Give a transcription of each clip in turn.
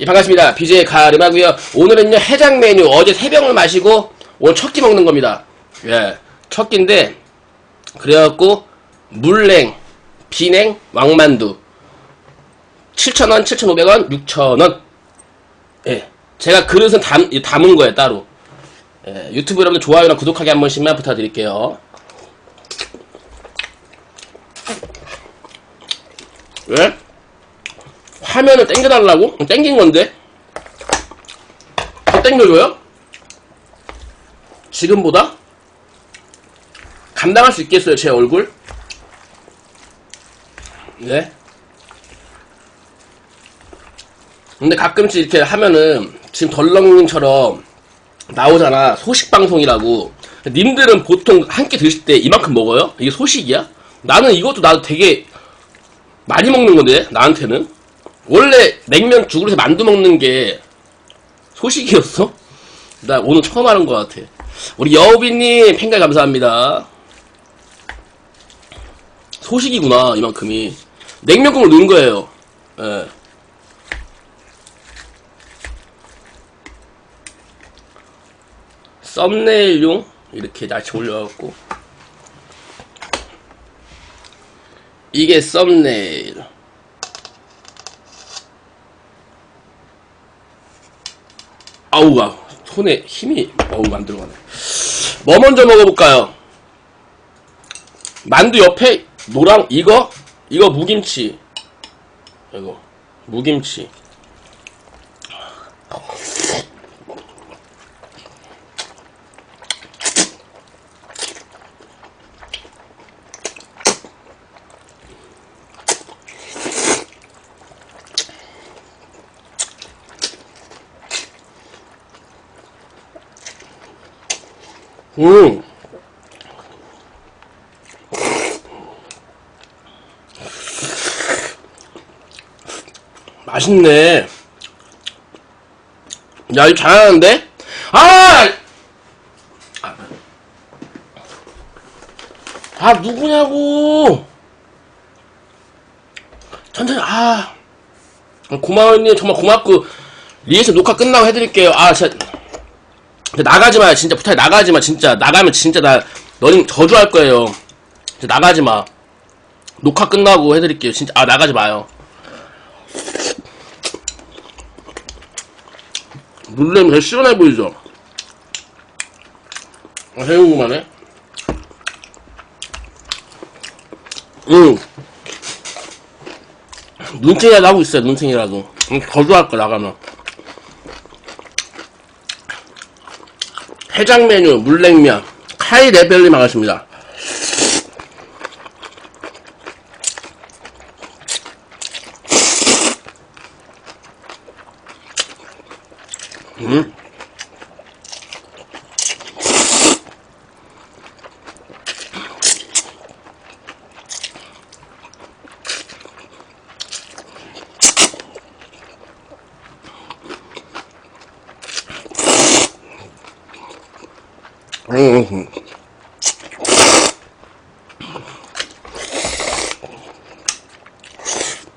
예, 반갑습니다. BJ 가르마고요 오늘은요, 해장 메뉴. 어제 세 병을 마시고, 오늘 첫 끼 먹는 겁니다. 예, 첫 끼인데, 그래갖고, 물냉, 비냉, 왕만두. 7,000원, 7,500원, 6,000원. 예, 제가 그릇은 담, 이 담은 거예요, 따로. 예, 유튜브 여러분들 좋아요랑 구독하기 한 번씩만 부탁드릴게요. 왜? 화면을 땡겨달라고? 땡긴 건데? 더 땡겨줘요? 지금보다? 감당할 수 있겠어요, 제 얼굴? 네? 근데 가끔씩 이렇게 하면은, 지금 덜렁님처럼 나오잖아. 소식방송이라고. 님들은 보통 한 끼 드실 때 이만큼 먹어요? 이게 소식이야? 나는 이것도 나도 되게 많이 먹는 건데, 나한테는. 원래 냉면 죽으로서 만두 먹는 게 소식이었어? 나 오늘 처음 하는 것 같아. 우리 여우비님 팬가 감사합니다. 소식이구나, 이만큼이. 냉면국을 넣은 거예요. 예. 썸네일용 이렇게 같이 올려갖고 이게 썸네일 아우가 손에 힘이 어우 안 들어가네. 뭐 먼저 먹어볼까요? 만두 옆에 노랑 이거? 이거 무김치. 이거 무김치 음. 맛있네. 야, 이거 잘하는데? 아! 아, 누구냐고! 천천히, 아. 고마워님, 정말 고맙고, 리에이션 녹화 끝나고 해드릴게요. 아, 진짜. 나가지 마, 진짜 부탁해 나가지 마, 진짜 나가면 진짜 나 너님 저주할 거예요. 진짜 나가지 마. 녹화 끝나고 해드릴게요. 진짜 아 나가지 마요. 물레면 되게 시원해 보이죠? 아, 해운구만해. 응. 눈탱이라도 하고 있어요, 눈탱이라도. 응, 거주할 거, 나가면. 해장 메뉴 물냉면 카이 레벨리 나왔습니다.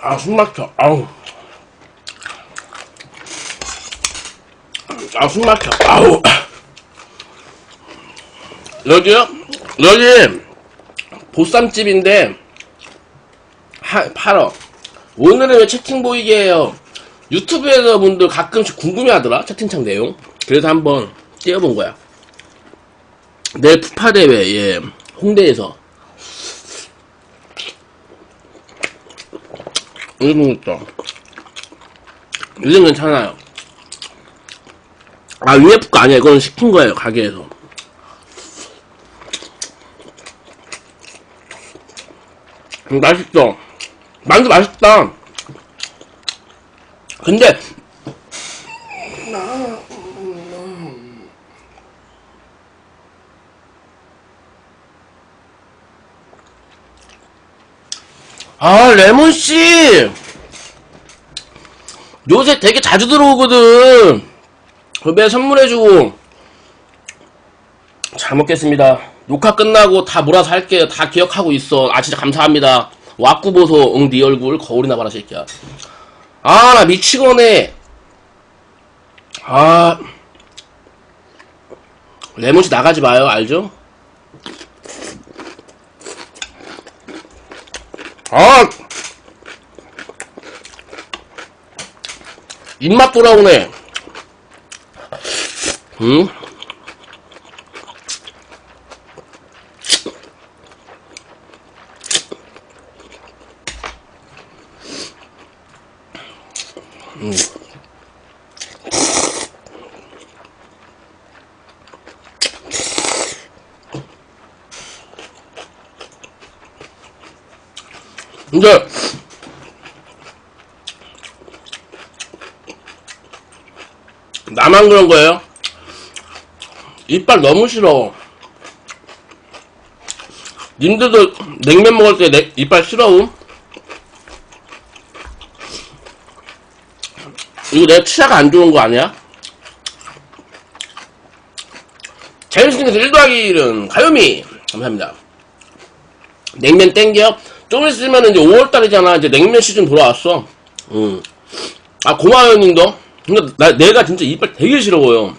아, 숨 막혀. 아우. 아, 숨 막혀. 아우. 여기요? 여기, 보쌈집인데, 하, 팔어. 오늘은 왜 채팅 보이게 해요? 유튜브에서 분들 가끔씩 궁금해 하더라, 채팅창 내용. 그래서 한번 띄워본 거야. 내일 푸파대회, 예, 홍대에서. 이거 있다. 이건 괜찮아요. 아, UF 거 아니야. 이건 시킨 거예요, 가게에서. 음, 맛있어. 만두 맛있다. 근데, 아, 레몬씨! 요새 되게 자주 들어오거든. 배 선물해주고. 잘 먹겠습니다. 녹화 끝나고 다 몰아서 할게요. 다 기억하고 있어. 아, 진짜 감사합니다. 왁구보소, 응, 네 얼굴, 거울이나 봐라, 새끼야. 아, 나 미치겠네. 아, 레몬씨 나가지 마요, 알죠? 아, 입맛 돌아오네. 응? 근데 나만 그런 거예요? 이빨 너무 싫어. 님들도 냉면 먹을 때 내, 이빨 싫어움? 이거 내 치아가 안 좋은 거 아니야? 자연스님께서 1 더하기 1은 가요미! 감사합니다. 냉면 땡겨? 좀 있으면 이제 5월달이잖아. 이제 냉면 시즌 돌아왔어. 응. 아, 고마워요, 님도. 근데 나, 내가 진짜 이빨 되게 싫어 보여.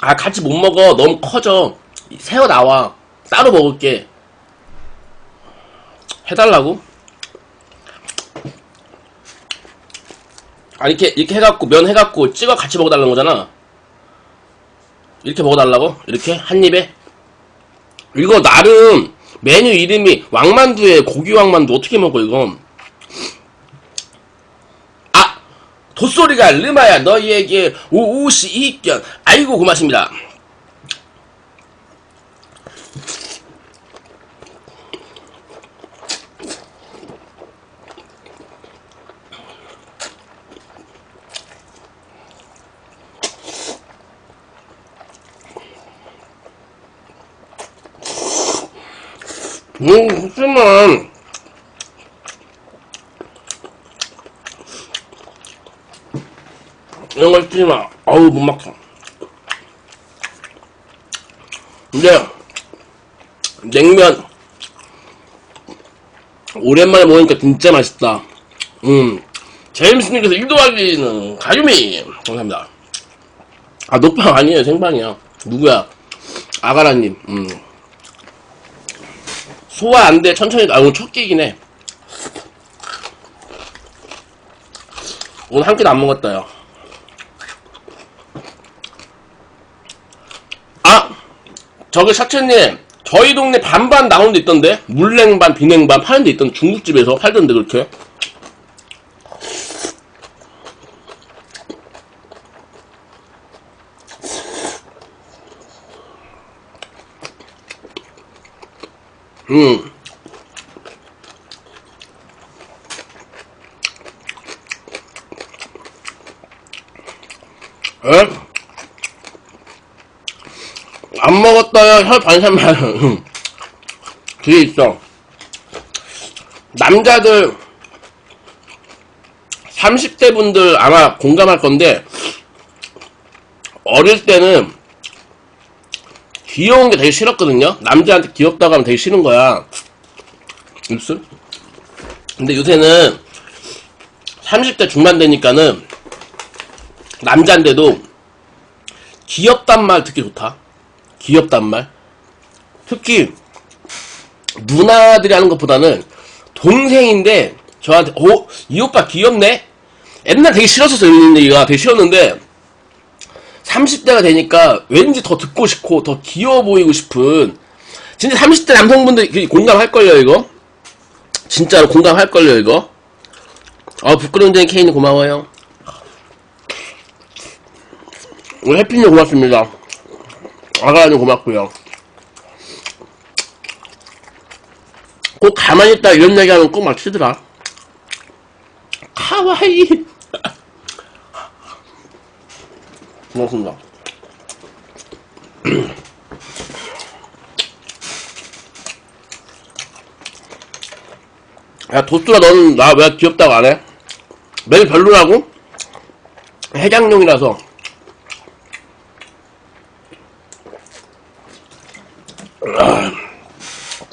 아, 같이 못 먹어. 너무 커져. 새어 나와. 따로 먹을게. 해달라고? 아, 이렇게, 이렇게 해갖고, 면 해갖고, 찍어 같이 먹어달라는 거잖아. 이렇게 먹어달라고? 이렇게? 한 입에? 이거 나름, 메뉴 이름이 왕만두에 고기 왕만두 어떻게 먹어 이거? 아 돛소리가 르마야 너희에게 오우시 이견 아이고 고맙습니다. 음, 하지만, 이런 거 쓰지 마. 어우, 못 막혀. 근데, 냉면, 오랜만에 먹으니까 진짜 맛있다. 음, 제임스님께서 1도 하기는 가유미! 감사합니다. 아, 녹방 아니에요. 생방이야. 누구야? 아가라님, 음. 소화 안 돼. 천천히, 아, 오늘 첫 끼긴 해. 오늘 한 끼도 안 먹었다, 요. 아! 저기 샤츠님, 저희 동네 반반 나오는 데 있던데? 물냉반, 비냉반 파는 데 있던 중국집에서 팔던데, 그렇게? 음. 에? 안 먹었다요. 혀 반찬만. 뒤에 있어. 남자들 30대 분들 아마 공감할 건데 어릴 때는 귀여운 게 되게 싫었거든요. 남자한테 귀엽다고 하면 되게 싫은 거야. 입술? 근데 요새는 30대 중반 되니까는 남자인데도 귀엽단 말 듣기 좋다. 귀엽단 말. 특히 누나들이 하는 것보다는 동생인데 저한테 어? 이 오빠 귀엽네? 옛날 되게 싫었었어요. 이런 얘기가 되게 싫었는데 30대가 되니까 왠지 더 듣고 싶고 더 귀여워 보이고 싶은 진짜 30대 남성분들 공감할걸요 이거 진짜로 공감할걸요 이거 아 부끄러운 쟁이 케인이 고마워요 오늘 해피님 고맙습니다 아가님 고맙고요 꼭 가만히 있다 이런 얘기하면 꼭 맞추더라 카와이 고맙습니다. 야, 도수라 너는 나 왜 귀엽다고 안 해? 매일 별로라고? 해장용이라서.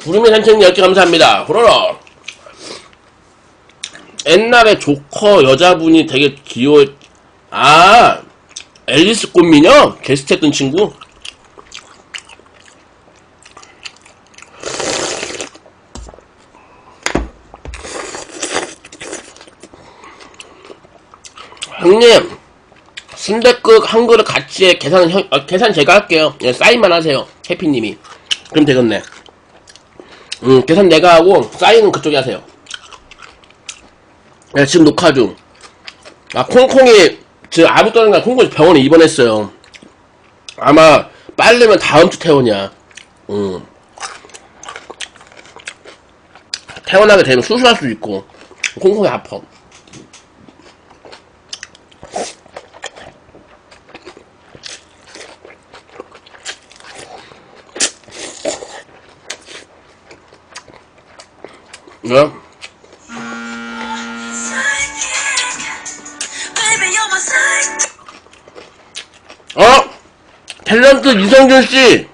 구름의 산책 10개 감사합니다. 호로로. 옛날에 조커 여자분이 되게 귀여워, 아, 앨리스 꽃미녀? 게스트 했던 친구? 형님, 순댓국 한 그릇 같이 해. 계산, 형, 아, 계산 제가 할게요. 예, 사인만 하세요. 해피님이. 그럼 되겠네. 음, 계산 내가 하고, 사인은 그쪽이 하세요. 네, 지금 녹화 중. 아, 콩콩이, 지금 아무 떠는가 콩콩이 병원에 입원했어요. 아마, 빨리면 다음 주 퇴원이야. 음. 퇴원하게 되면 수술할 수도 있고, 콩콩이 아파. 네? 어? 탤런트 이성준 씨!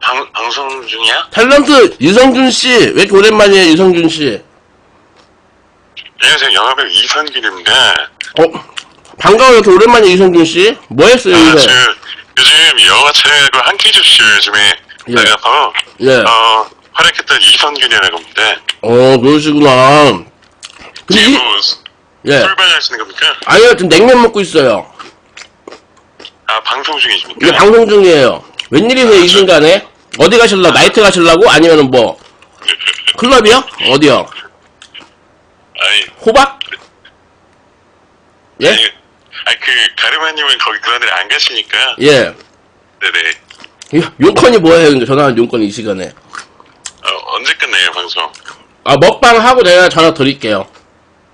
방, 방송 중이야? 탤런트 이성준 씨! 왜 이렇게 오랜만이에요, 이성준 씨? 안녕하세요. 영화배우 이선길입니다. 어? 반가워요, 이렇게 오랜만에 이성준 씨? 뭐 했어요, 아, 요새? 저 요즘 영화 촬영하고 한끼 줍쇼 요즘에 예. 나가서 예. 어, 활약했던 이선균이라고 합니다. 어, 그러시구나. 근데 지금 이, 뭐 예. 술반 하시는 겁니까? 아니요, 지금 냉면 먹고 있어요. 아, 방송 중이십니까? 이게 방송 중이에요. 웬일이세요, 이 순간에? 어디 가실라고? 나이트 가실라고? 아니면은 뭐, 클럽이요? 어디요? 아니, 호박? 예? 아니, 아니, 그, 가르마님은 거기 그런 데를 안 가시니까. 예. 네네. 이 용건이 뭐예요, 근데 전화한 용건이 이 시간에? 어, 언제 끝나요, 방송? 아, 먹방 하고 내가 전화 드릴게요.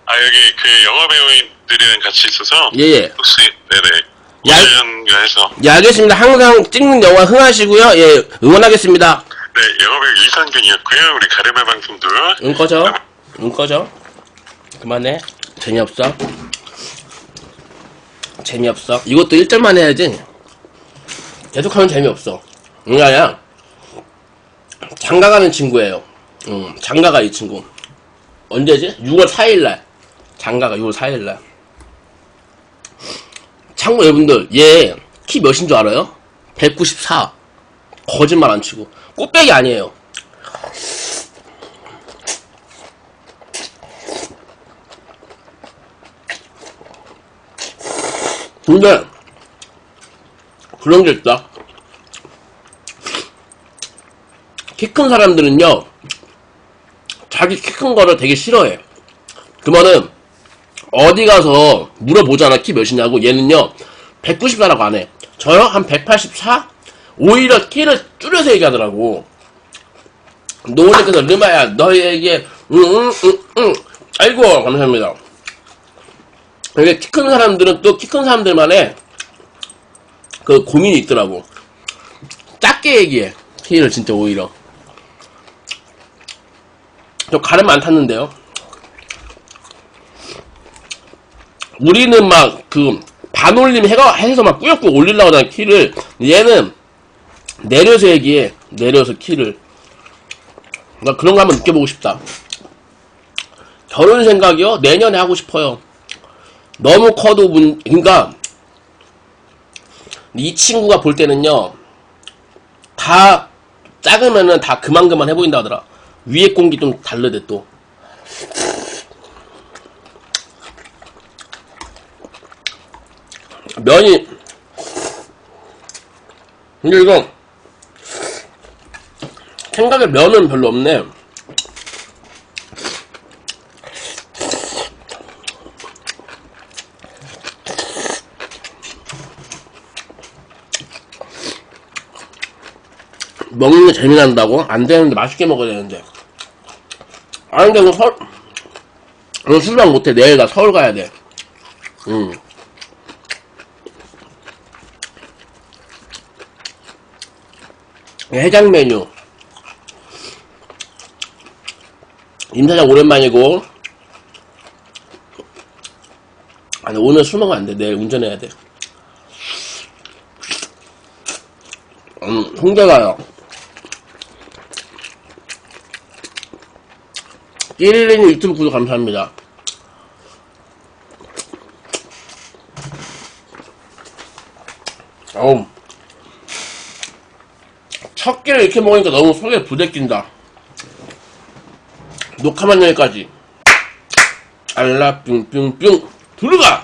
아, 여기 그 영화 배우인들이랑 같이 있어서. 예, 예. 혹시, 네네. 야- 해서. 예, 알겠습니다. 항상 찍는 영화 흥하시고요. 예, 응원하겠습니다. 네, 영화 배우 이선균이었고요. 우리 가르마 방송도. 응 꺼져. 응 꺼져. 그만해. 재미없어. 재미없어. 이것도 1점만 해야지. 계속하면 재미없어. 응아야. 장가 가는 친구예요. 응, 장가가 이 친구. 언제지? 6월 4일날. 장가가 6월 4일날. 참고 여러분들, 얘 키 몇인 줄 알아요? 194. 거짓말 안 치고. 꽃배기 아니에요. 근데 그런 게 있다. 키 큰 사람들은요, 자기 키 큰 거를 되게 싫어해. 그러면은 어디 가서 물어보잖아 키 몇이냐고 얘는요 194라고 안 해. 저요 한 184? 오히려 키를 줄여서 얘기하더라고. 노은이께서 르마야 너에게 응응 응 응 아이고 감사합니다. 이게 키 큰 사람들은 또 키 큰 사람들만의 그 고민이 있더라고. 작게 얘기해. 키를 진짜 오히려. 저 가름 안 탔는데요. 우리는 막 그 반올림 해가 해서 막 꾸역꾸역 올리려고 하는 키를 얘는 내려서 얘기해. 내려서 키를. 나 그런 거 한번 느껴보고 싶다. 결혼 생각이요? 내년에 하고 싶어요. 너무 커도 문, 그니까, 이 친구가 볼 때는요, 다 작으면은 다 그만 그만 해 보인다 하더라. 위에 공기 좀 다르대 또. 면이, 근데 이거, 생각에 면은 별로 없네. 먹는 게 재미난다고? 안 되는데 맛있게 먹어야 되는데. 아니 근데 그서 오늘 수박 못해. 내일 나 서울 가야 돼. 응. 해장 메뉴. 임사장 오랜만이고. 아니 오늘 술 먹으면 안 돼. 내일 운전해야 돼. 음, 홍대 가요. 111님 유튜브 구독 감사합니다. 어우. 첫 끼를 이렇게 먹으니까 너무 속에 부대낀다. 녹화만 여기까지. 알라 뿅뿅뿅 들어가!